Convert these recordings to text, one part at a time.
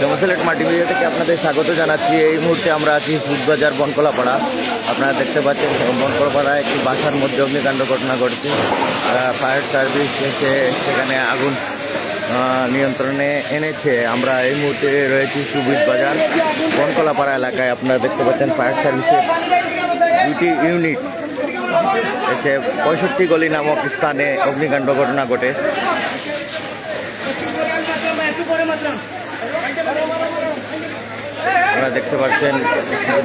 জমসেলেট মাটি ভিডিও থেকে আপনাদের স্বাগত জানাচ্ছি। এই মুহূর্তে আমরা আছি সুদবাজার বনকলাপাড়া। আপনারা দেখতে পাচ্ছেন বনকলাপাড়া একটি বাসার মধ্যে অগ্নিকাণ্ড ঘটনা ঘটছে। ফায়ার সার্ভিস এসে সেখানে আগুন নিয়ন্ত্রণে এনেছে। আমরা এই মুহূর্তে রয়েছি সুবিদ বাজার, বনকলাপাড়া এলাকায়। আপনারা দেখতে পাচ্ছেন ফায়ার সার্ভিসের দুটি ইউনিট এসে পঁয়ষট্টি গলি নামক স্থানে অগ্নিকাণ্ড ঘটনা ঘটে। আপনারা দেখতে পাচ্ছেন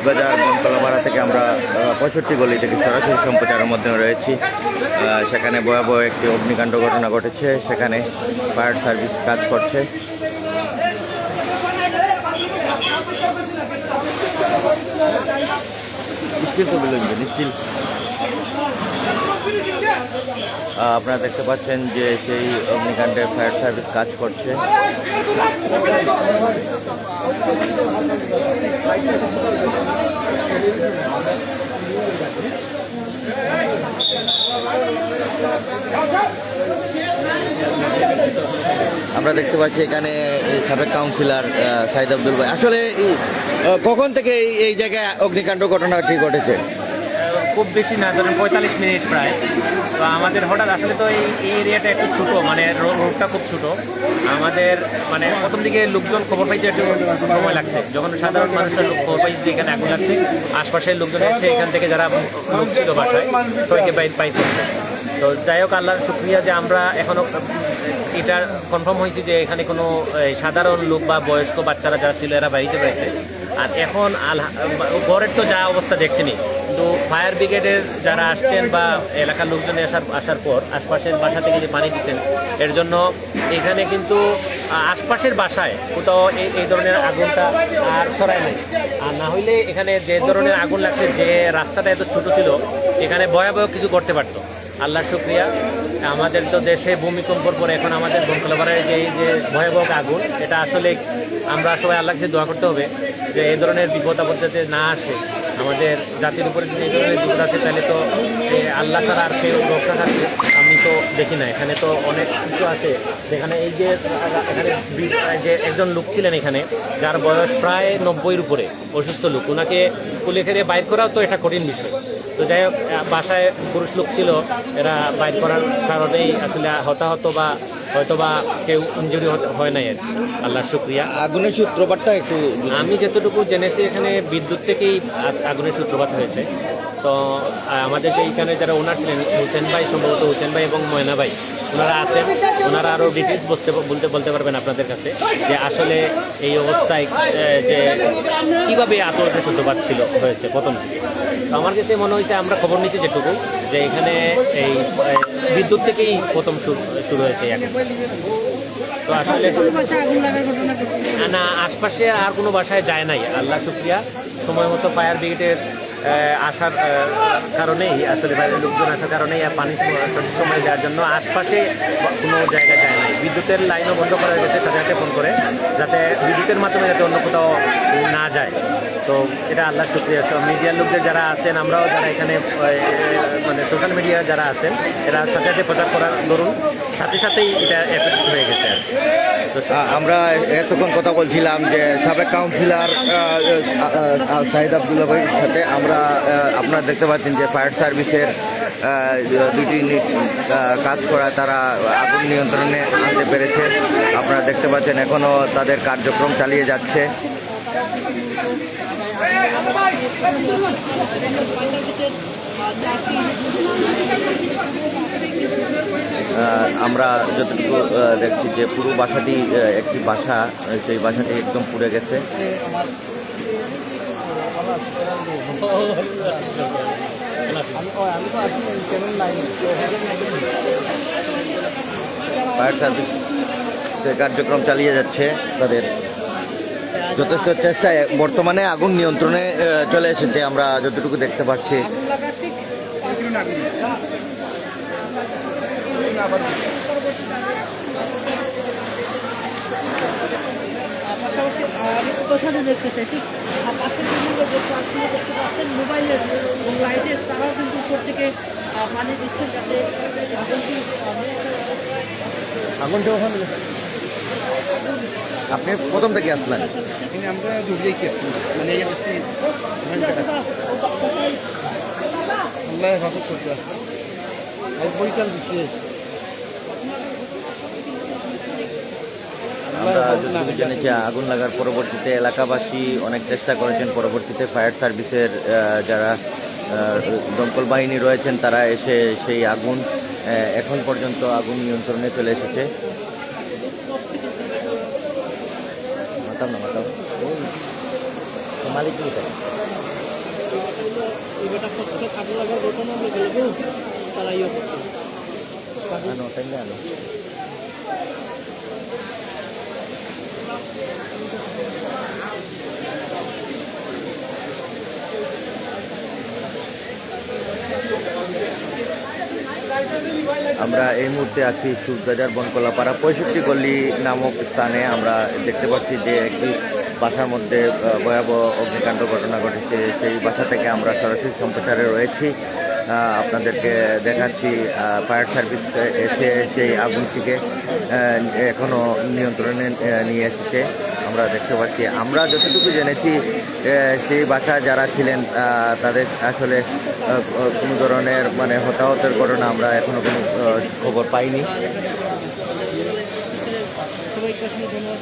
বাজার বনতলাপাড়া থেকে আমরা পঁয়ষট্টি গলি থেকে সরাসরি সম্প্রচারের মধ্যে রয়েছি। সেখানে ভয়াবহ একটি অগ্নিকাণ্ড ঘটনা ঘটেছে। সেখানে ফায়ার সার্ভিস কাজ করছে। স্টিল তো বিলুন স্টিল আপনারা দেখতে পাচ্ছেন যে সেই অগ্নিকাণ্ডে ফায়ার সার্ভিস কাজ করছে। আমরা দেখতে পাচ্ছি এখানে সাবেক কাউন্সিলর সাইদ আব্দুল ভাই। আসলে কখন থেকে এই জায়গায় অগ্নিকাণ্ড ঘটনাটি ঘটেছে? খুব বেশি না, ধরেন পঁয়তাল্লিশ মিনিট প্রায়। তো আমাদের হঠাৎ আসলে তো এই এরিয়াটা একটু ছোট মানে রোডটা খুব ছোট। আমাদের মানে প্রথম দিকে লোকজন খবর পাইতে একটু সময় লাগছে। যখন সাধারণ মানুষের খবর পাইছে যে এখানে আগুন লাগছে, আশপাশের লোকজন এসে এখান থেকে যারা লোক ছিল বাসায়, সবাইকে বাইর করছে। তো যাই হোক, আল্লাহর শুক্রিয়া যে আমরা এখনও এটা কনফার্ম হয়েছে যে এখানে কোনো সাধারণ লোক বা বয়স্ক বাচ্চারা যারা ছিল, এরা বাড়িতে পেয়েছে আর এখন আলহা, ঘরের তো যা অবস্থা দেখছেনি কিন্তু ফায়ার ব্রিগেডের যারা আসছেন বা এলাকার লোকজন আসার আসার পর আশপাশের বাসা থেকে যে পানি দিচ্ছেন, এর জন্য এখানে কিন্তু আশপাশের বাসায় কোথাও এই এই ধরনের আগুনটা আর ছড়ায় নাই। আর না হইলে এখানে যে ধরনের আগুন লাগছে, যে রাস্তাটা এত ছোট ছিল, এখানে ভয়াবহ কিছু করতে পারতো। আল্লাহ শুক্রিয়া। আমাদের তো দেশে ভূমিকম্পর পরে এখন আমাদের বনকলাবারের যে যে ভয়াবহ আগুন, এটা আসলে আমরা সবাই আল্লাহকে দোয়া করতে হবে যে এই ধরনের বিপদ আপদ যাতে না আসে। আমাদের জাতির উপরে যদি এই ধরনের বিপদ আসে, তাহলে তো আল্লাহ ছাড়া আর কেউ রক্ষা থাকে আমি তো দেখি না। এখানে তো অনেক কিছু আছে। যেখানে এই যে, এখানে যে একজন লোক ছিলেন এখানে, যার বয়স প্রায় নব্বইয়ের উপরে, অসুস্থ লোক। ওনাকে কুলে খেয়ে বাইর করাও তো এটা কঠিন বিষয়। তো যাই হোক বাসায় পুরুষ লোক ছিল এরা বাইর করার কারণেই আসলে হতাহত বা হয়তো বা কেউ ইঞ্জুরি হয় নাই আর আল্লাহ আল্লাহর শুক্রিয়া। আগুনের সূত্রপাতটা একটু আমি যতটুকু জেনেছি এখানে বিদ্যুৎ থেকেই আগুনের সূত্রপাত হয়েছে। তো আমাদের যে এখানে যারা ওনার ছিলেন হুসেন ভাই সম্ভবত হুসেন ভাই এবং ময়না ভাই ওনারা আছেন, ওনারা আরও ডিটেলস বলতে বলতে বলতে পারবেন আপনাদের কাছে যে আসলে এই অবস্থায় যে কীভাবে আতঙ্কের সূত্রপাত ছিল, হয়েছে, প্রথম আমার কাছে মনে হয়েছে আমরা খবর নিচ্ছি যেটুকু, যে এখানে এই বিদ্যুৎ থেকেই প্রথম শুরু হয়েছে আগুন। তো আসলে না আশপাশে আর কোনো বাসায় যায় নাই, আল্লাহ শুক্রিয়া সময় মতো ফায়ার ব্রিগেডের আসার কারণেই, আসলে বাইরের লোকজন আসার কারণেই আর পানি সময় দেওয়ার জন্য আশপাশে কোনো জায়গায় যায় নাই। বিদ্যুতের লাইনও বন্ধ করা হয়েছে সাথে সাথে ফোন করে, যাতে বিদ্যুতের মাধ্যমে যাতে অন্য কোথাও না যায়। তো এটা আল্লাহ শুক্রিয়া। সব মিডিয়ার লোকদের যারা আছেন, আমরাও যারা এখানে মানে সোশ্যাল মিডিয়া যারা আছেন, এরা সাথে সাথে প্রচার করার, ধরুন সাথে সাথেই এটা এফেক্ট হয়ে গেছে আমরা এতক্ষণ কথা বলছিলাম যে সাবেক কাউন্সিলর সাহিদ আবদুল্লাহ ভাইয়ের সাথে আমরা আপনারা দেখতে পাচ্ছেন যে ফায়ার সার্ভিসের দুটি ইউনিট কাজ করা তারা আগুন নিয়ন্ত্রণে আনতে পেরেছে। আপনারা দেখতে পাচ্ছেন এখনও তাদের কার্যক্রম চালিয়ে যাচ্ছে। আমরা যতটুকু দেখছি যে পুরো বাসাটি একটি বাসা সেই বাসাটি একদম পুড়ে গেছে। ফায়ার সার্ভিস কার্যক্রম চালিয়ে যাচ্ছে তাদের। যথেষ্ট চেষ্টায় বর্তমানে আগুন নিয়ন্ত্রণে চলে এসেছে। আমরা যতটুকু দেখতে পাচ্ছি আগুনটি ওখানে আপনি প্রথম থেকে আসলেন? আমরা আগুন লাগার পরবর্তীতে এলাকাবাসী অনেক চেষ্টা করেছেন, পরবর্তীতে ফায়ার সার্ভিসের যারা দমকল বাহিনী রয়েছেন, তারা এসে সেই আগুন এখন পর্যন্ত আগুন নিয়ন্ত্রণে চলে এসেছে। মাতাম না মাতাম। মালিক কি করে? এবারটা কষ্ট কাজে লাগার ঘটনা আমরা গেলেও তারা ইয়ে করছে আমরা এই মুহূর্তে আছি সুরবাজার বনকলাপাড়া পঁয়ষট্টি গল্লি নামক স্থানে। আমরা দেখতে পাচ্ছি যে একটি বাসার মধ্যে ভয়াবহ অগ্নিকাণ্ড ঘটনা ঘটেছে। সেই বাসা থেকে আমরা সরাসরি সম্প্রচারে রয়েছি। আপনাদেরকে দেখাচ্ছি ফায়ার সার্ভিস এসে সেই আগুনটিকে আহ, এখনও নিয়ন্ত্রণে নিয়ে এসেছে। আমরা দেখতে পাচ্ছি আমরা যতটুকু জেনেছি সেই বাসা যারা ছিলেন তাদের আসলে কোনো ধরনের মানে হতাহতের ঘটনা আমরা এখনও কোনো খবর পাইনি। ধন্যবাদ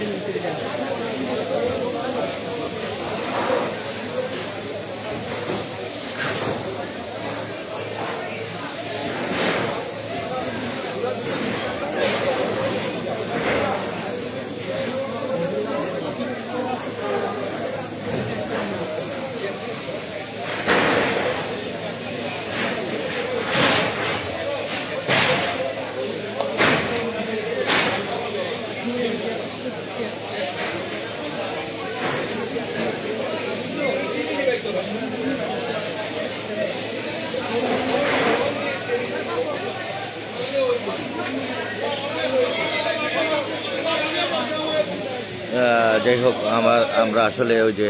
যাই হোক, আমার, আমরা আসলে ওই যে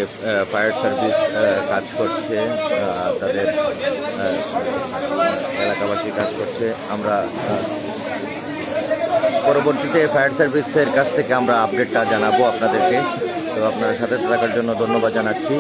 ফায়ার সার্ভিস কাজ করছে তাদের এলাকাবাসী কাজ করছে। আমরা পরবর্তীতে ফায়ার সার্ভিসের কাছ থেকে আমরা আপডেটটা জানাব আপনাদেরকে। তো আপনার সাথে থাকার জন্য ধন্যবাদ জানাচ্ছি।